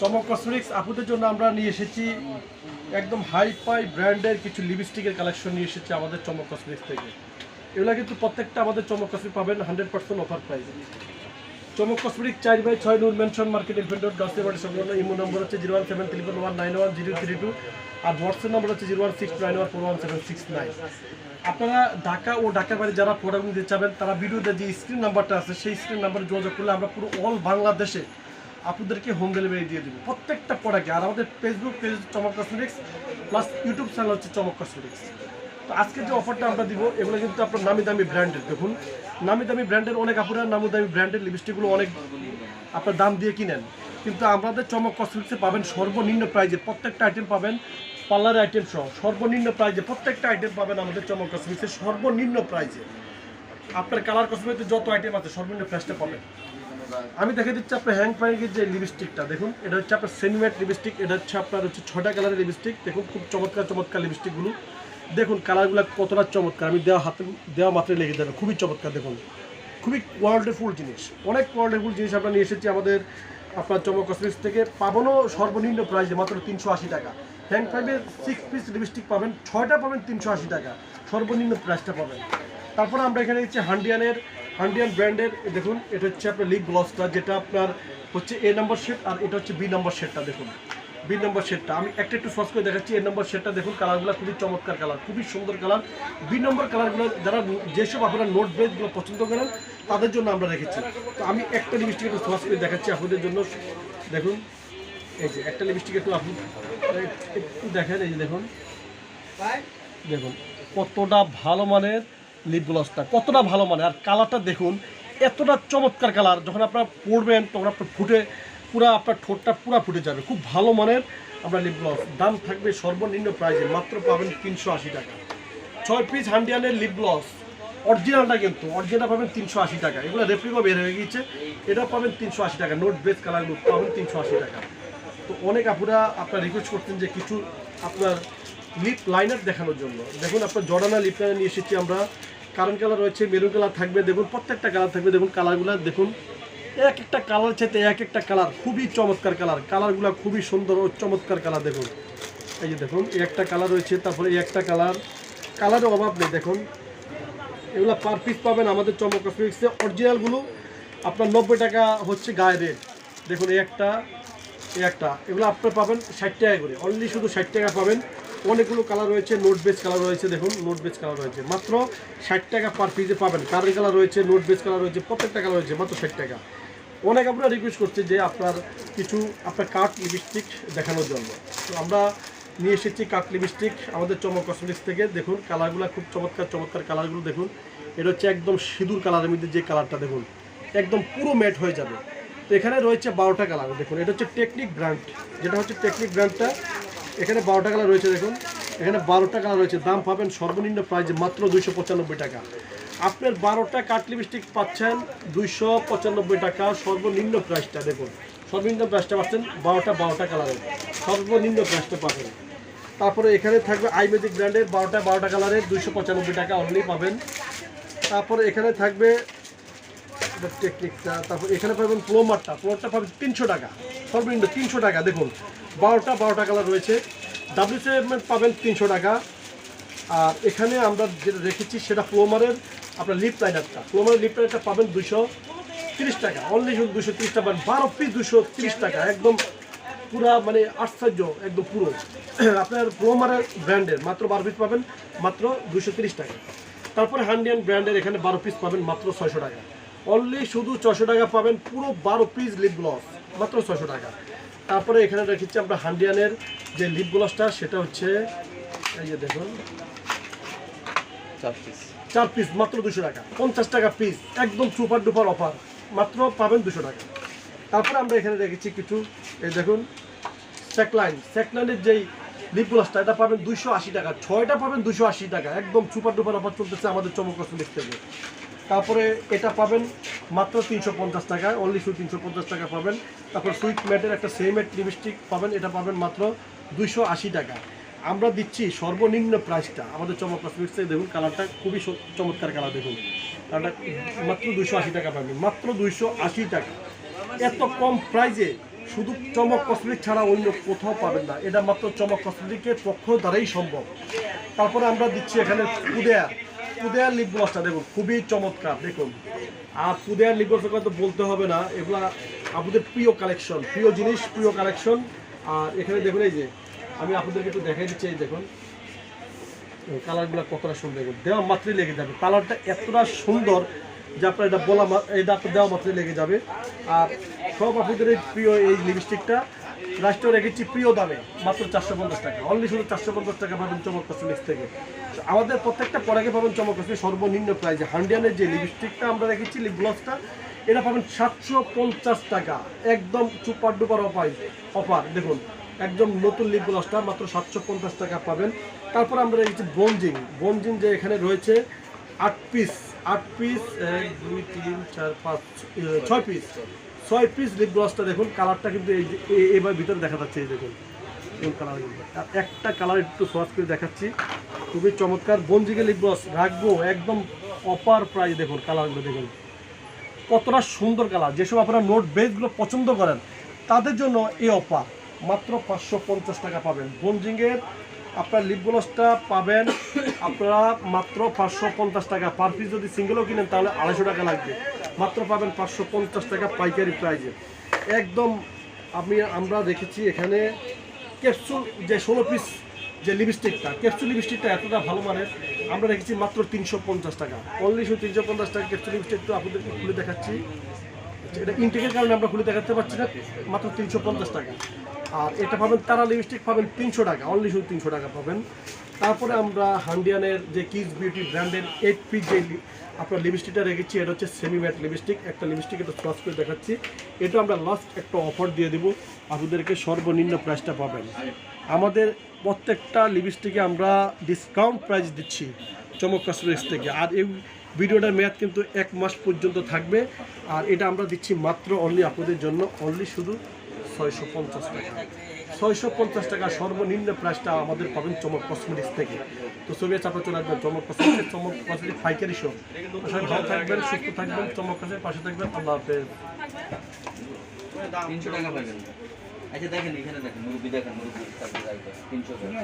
চমক কসমেটিক্স আপুদের জন্য আমরা নিয়ে এসেছি একদম হাই ফাই ব্র্যান্ডের কিছু লিপস্টিকের কালেকশন নিয়ে এসেছি আমাদের চমক কসমেটিক্স থেকে। এগুলো কিন্তু প্রত্যেকটা আমাদের চমক কসমেটিক পাবেন hundred percent offer price Chamak cosmetic চার বাই ছয় নূর মেনশন মার্কেট ইনফেন্ডর দশ বাড়ি সংলগ্ন ইমো নম্বর হচ্ছে zero one seven three one nine one zero three two আর হোয়াটসঅ্যাপ নম্বর হচ্ছে zero one six nine one four one seven six nine আপনারা ঢাকা ও ঢাকার বাইরে যারা প্রোডাক্ট নিতে চাবেন, তারা ভিডিওতে যে স্ক্রিন নাম্বারটা আছে, সেই স্ক্রিন নাম্বারে যোগাযোগ করলে আমরা পুরো অল বাংলাদেশে আপনাদেরকে হোম ডেলিভারি দিয়ে দেবো। প্রত্যেকটা প্রোডাক্টে আর আমাদের Facebook page Chamak cosmetics plus YouTube channel হচ্ছে চমক কসমেটিক্স তো আজকে যে অফারটা আমরা দিব, এগুলো কিন্তু আপনার নামি দামি ব্র্যান্ডের দেখুন। নামি দামি ব্র্যান্ডের অনেক আপুরা নামি দামি ব্র্যান্ডের লিপস্টিকগুলো অনেক আপনার দাম দিয়ে কিনেন। কিন্তু আমাদের চমক কসমেটিক্সে পাবেন সর্বনিম্ন প্রাইজে প্রত্যেকটা আইটেম পাবেন পার্লার আইটেম সহ। সর্বনিম্ন প্রাইজে প্রত্যেকটা আইটেম পাবেন আমাদের চমক কসমেটিক্সে সর্বনিম্ন প্রাইজে আপনার কালার কসমেটিক্সে যত আইটেম আছে সর্বনিম্ন প্রাইসটা পাবেন। আমি দেখে দিচ্ছি আপনার হ্যাং ফাইনের যে লিপস্টিকটা দেখুন, এটা হচ্ছে আপনার সেনিমেট লিপস্টিক এটা হচ্ছে আপনার হচ্ছে ছটা কালারের লিপস্টিক দেখুন, খুব চমৎকার চমৎকার লিপস্টিকগুলো দেখুন কালারগুলো কতটা চমৎকার, আমি দেওয়া হাতে, দেওয়া মাত্রায় লেগে যাবে খুবই চমৎকার, দেখুন। খুবই কোয়ালিটিফুল জিনিস, অনেক কোয়ালিটিফুল জিনিস আমরা নিয়ে এসেছি আমাদের আপনার চমক থেকে। পাবনও সর্বনিম্ন প্রাইসে মাত্র তিনশো আশি টাকা। হ্যাং ফাইভের সিক্স পিস লিপস্টিক পাবেন, ছয়টা পাবেন তিনশো আশি টাকা, সর্বনিম্ন প্রাইসটা পাবেন। তারপরে আমরা এখানে দিচ্ছি হান্ডিয়ানের হান্ডিয়ান ব্র্যান্ডের দেখুন, এটা হচ্ছে আপনার লিপ গ্লসটা যেটা আপনার হচ্ছে এ নম্বর শেড আর এটা হচ্ছে বি নম্বর শেডটা দেখুন। বি নম্বর শেডটা আমি একটা একটু সস করে দেখাচ্ছি এ নম্বর শেডটা দেখুন কালারগুলো খুবই চমৎকার কালার খুবই সুন্দর কালার বি নম্বর কালারগুলো যারা যেসব আপনারা নোট বেসগুলো পছন্দ করেন, তাদের জন্য আমরা রেখেছি। তো আমি একটা লিপস্টিক একটু সস করে দেখাচ্ছি আপনাদের জন্য। দেখুন, এই যে একটা লিপস্টিক একটু আপনি একটু দেখেন, এই যে দেখুন। দেখুন, কতটা ভালো মানের লিপ গ্লসটা কতটা ভালো মানের আর কালারটা দেখুন, এতটা চমৎকার কালার যখন আপনারা পরবেন, তখন আপনার ফুটে, পুরো আপনার ঠোঁটটা পুরো ফুটে যাবে। খুব ভালো মানের আমরা লিপ গ্লস দাম থাকবে সর্বনিম্ন প্রাইজে মাত্র পাবেন তিনশো আশি টাকা। ছয় পিস হান্ডিয়ানের লিপ গ্লস অরিজিনালটা কিন্তু অরিজিনাল পাবেন তিনশো আশি টাকা। এগুলো রেপ্লিকও বের হয়ে গিয়েছে। এটা পাবেন তিনশো আশি টাকা। নোট বেস কালারগুলো পাবেন তিনশো আশি টাকা। তো অনেক আপুরা আপনার রিকোয়েস্ট করতেন যে কিছু আপনার লিপ লাইনার দেখানোর জন্য। দেখুন, আপনার জর্ডানা লিপ লাইনার নিয়ে এসেছি আমরা। কারেন্ট কালার রয়েছে মেরুন কালার থাকবে, দেখুন, প্রত্যেকটা কালার থাকবে, দেখুন, কালারগুলো, দেখুন, এক একটা কালার চাইতে এক একটা কালার খুবই চমৎকার কালার। কালারগুলো খুবই সুন্দর ও চমৎকার কালার, দেখুন। এই যে দেখুন একটা কালার রয়েছে, তারপরে একটা কালার। কালারের অভাব নেই, দেখুন। এগুলো পার পিস পাবেন আমাদের চমক কসমেটিক্সে অরিজিনালগুলো আপনার নব্বই টাকা হচ্ছে গায়ে রেট দেখুন, এই একটা একটা, এগুলো আপনার পাবেন ষাট টাকা করে। অনলি শুধু ষাট টাকা পাবেন। অনেকগুলো কালার রয়েছে নোট বেস কালার রয়েছে, দেখুন নোট বেস কালার রয়েছে। মাত্র ষাট টাকা পার পিসে পাবেন। কারের কালার রয়েছে নোট বেস কালার রয়েছে, প্রত্যেকটা কালার রয়েছে, মাত্র ষাট টাকা। অনেক আপনারা রিকোয়েস্ট করছে যে আপনার কিছু, আপনার কাঠ লিপস্টিক দেখানোর জন্য। তো আমরা নিয়ে এসেছি কাঠ লিপস্টিক আমাদের চমক কসমেটিক্স থেকে। দেখুন কালারগুলো খুব চমৎকার চমৎকার কালারগুলো দেখুন। এটা হচ্ছে একদম সিঁদুর কালারের মধ্যে যে কালারটা দেখুন, একদম পুরো ম্যাট হয়ে যাবে। তো এখানে রয়েছে বারোটা কালার দেখুন। এটা হচ্ছে টেকনিক ব্র্যান্ড যেটা হচ্ছে টেকনিক ব্র্যান্ডটা এখানে বারোটা কালার রয়েছে দেখুন। এখানে বারোটা কালার রয়েছে। দাম পাবেন সর্বনিম্ন প্রাইজে মাত্র দুইশো পঁচানব্বই টাকা। আপনার বারোটা কাট লিপস্টিক পাচ্ছেন দুইশো পঁচানব্বই টাকা সর্বনিম্ন প্রাইসটা দেখুন। সর্বনিম্ন প্রাইসটা পাচ্ছেন বারোটা বারোটা কালারের। সর্বনিম্ন প্রাইসটা পাবেন। তারপরে এখানে থাকবে আইমেজিক ব্র্যান্ডের বারোটা বারোটা কালারের দুইশো পঁচানব্বই টাকা অনলি পাবেন। তারপরে এখানে থাকবে টেকনিকটা তারপর এখানে পাবেন প্লোমারটা প্লোমারটা পাবেন তিনশো টাকা। সর্বনিম্ন তিনশো টাকা দেখুন। বারোটা বারোটা কালার রয়েছে। ডাব্লিউ পাবেন তিনশো টাকা। আর এখানে আমরা যেটা রেখেছি সেটা প্লোমারের আপনার লিপ লাইনারটা প্লোমারের লিপ লাইনারটা পাবেন দুশো তিরিশ টাকা। অনলি শুধু দুশো তিরিশ টাকা পাবেন বারো পিস দুশো তিরিশ টাকা। একদম পুরা মানে আশ্চর্য, একদম পুরো। আপনার প্লোমারের ব্র্যান্ডের মাত্র বারো পিস পাবেন, মাত্র দুশো তিরিশ টাকা। তারপরে হান্ডিয়ান ব্র্যান্ডের এখানে বারো পিস পাবেন, মাত্র ছয়শো টাকা। অনলি শুধু ছশো টাকা পাবেন, পুরো বারো পিস লিপ গ্লস মাত্র ছশো টাকা। তারপরে এখানে রেখেছি আমরা হান্ডিয়ানের যে লিপ গ্লসটা সেটা হচ্ছে এই যে দেখুন। চার পিস চার পিস মাত্র দুশো টাকা। পঞ্চাশ টাকা পিস একদম সুপার ডুপার অফার মাত্র পাবেন দুশো টাকা। তারপরে আমরা এখানে রেখেছি কিছু এই দেখুন স্যাকলাইন স্যাকলাইনের যেই লিপ গ্লাসটা এটা পাবেন দুশো আশি টাকা। ছয়টা পাবেন দুশো আশি টাকা। একদম সুপার ডুপার অফার চলতেছে আমাদের চমক কসমেটিক্স থেকে তারপরে এটা পাবেন মাত্র তিনশো পঞ্চাশ টাকায় অনলি শুধু তিনশো পঞ্চাশ টাকা পাবেন। তারপর সুইট ম্যাটের একটা সেমেট লিপস্টিক পাবেন, এটা পাবেন মাত্র দুইশো আশি টাকা। আমরা দিচ্ছি সর্বনিম্ন প্রাইসটা আমাদের চমক কসমেটিক্স থেকে দেখুন কালারটা খুবই চমৎকার কালার দেখুন। কালারটা মাত্র দুইশো আশি টাকা পাবেন, মাত্র দুইশো আশি টাকা। এত কম প্রাইজে শুধু চমক কসমেটিক ছাড়া অন্য কোথাও পাবেন না। এটা মাত্র চমক কসমেটিকের পক্ষ দ্বারাই সম্ভব। তারপরে আমরা দিচ্ছি এখানে পুদেয়ার পুদেয়ার লিপ গ্লসটা দেখুন, খুবই চমৎকার, দেখুন। আর পুদেয়ার লিপ গ্লসের কথা বলতে হবে না, এগুলা আপনাদের প্রিয় কালেকশন প্রিয় জিনিস, প্রিয় কালেকশন আর এখানে দেখুন এই যে, আমি আপনাদেরকে একটু দেখাই দিচ্ছি, এই দেখুন। কালারগুলো কতটা সুন্দর, দেখুন। দেওয়া মাত্রই লেগে যাবে। কালারটা এতটা সুন্দর যে আপনার এটা বলা এটা আপনার দেওয়া মাত্রই লেগে যাবে। আর সব আপনাদের প্রিয় এই লিপস্টিকটা রাষ্ট্র রেখেছি প্রিয় দামে, মাত্র চারশো পঞ্চাশ টাকা। অনলি শুধু চারশো পঞ্চাশ টাকা পাবেন চমক কসমেটিক্স থেকে। আমাদের প্রত্যেকটা পরাগে পাবেন চমক কসমেটিক্স সর্বনিম্ন প্রাইজে হান্ডিয়ানের যে লিপস্টিকটা আমরা রেখেছি লিপ গ্লসটা এটা পাবেন সাতশো পঞ্চাশ টাকা। একদম সুপার ডুপার অফার অফার দেখুন, একদম নতুন লিপ গ্লসটা মাত্র সাতশো পঞ্চাশ টাকা পাবেন। তারপর আমরা রেখেছি বনজিং বনজিং যে এখানে রয়েছে, আট পিস আট পিস এক, দুই, তিন, চার, পাঁচ ছয় পিস ছয় পিস লিপ গ্লসটা দেখুন কালারটা কিন্তু এই এবার ভিতরে দেখা যাচ্ছে, এই দেখুন কোন কালার একটা কালার একটু সস করে দেখাচ্ছি, খুবই চমৎকার বনজিকে লিপ গ্লস রাখব, একদম অপার প্রাইস দেখুন কালারগুলো দেখুন। কতটা সুন্দর কালার যেসব আপনারা নোট বেসগুলো পছন্দ করেন, তাদের জন্য এই অফার মাত্র পাঁচশো পঞ্চাশ টাকা পাবেন। বনজিংয়ের আপনার লিপ গ্লসটা পাবেন, আপনারা মাত্র পাঁচশো পঞ্চাশ টাকা। পার পিস যদি সিঙ্গেলও কিনেন, তাহলে আড়াইশো টাকা লাগবে। মাত্র পাবেন পাঁচশো পঞ্চাশ টাকা পাইকারি প্রাইজে। একদম আমি, আমরা দেখেছি এখানে ক্যাপসুল যে ষোলো পিস যে লিপস্টিকটা ক্যাপসুল লিপস্টিকটা এতটা ভালো মানের, আমরা রেখেছি মাত্র তিনশো পঞ্চাশ টাকা। অনলি শুধু তিনশো পঞ্চাশ টাকা ক্যাপসুল লিপস্টিক একটু আপনাদেরকে খুলে দেখাচ্ছি। এটা ইনটেকের কারণে আমরা খুলে দেখাতে পারছি না, মাত্র তিনশো পঞ্চাশ টাকা। আর এটা পাবেন তারা লিপস্টিক পাবেন তিনশো টাকা অনলি শুধু তিনশো টাকা পাবেন। তারপরে আমরা হান্ডিয়ানের যে কিস বিউটি ব্র্যান্ডের এইট পিস যে আপনার লিপস্টিকটা রেখেছি, এটা হচ্ছে সেমি ম্যাট লিপস্টিক একটা লিপস্টিক এটা ক্রস করে দেখাচ্ছি। এটা আমরা লাস্ট একটা অফার দিয়ে দেবো, আপনাদেরকে সর্বনিম্ন প্রাইসটা পাবেন। আমাদের প্রত্যেকটা লিপস্টিকে আমরা ডিসকাউন্ট প্রাইস দিচ্ছি চমক কাশ্মীর থেকে। আর এই ভিডিওটার মেয়াদ কিন্তু এক মাস পর্যন্ত থাকবে। আর এটা আমরা দিচ্ছি মাত্র অনলি আপনাদের জন্য অনলি শুধু ছয়শো পঞ্চাশ টাকা। ছয়শো পঞ্চাশ টাকা সর্বনিম্ন প্রাইসটা আমাদের পাবেন চমক কসমেটিক্স থেকে। তো ছবি চাপা চলে আসবেন চমক কসমেটিক্স চমক কসমেটিক পাইকারি শো সবাই ভালো থাকবেন, সুস্থ থাকবেন, চমক কাছে পাশে থাকবেন, আল্লাহ হাফেজ। আচ্ছা দেখেন, এখানে দেখেন মুরব্বী দেখেন মুরব্বী তিনশো টাকা।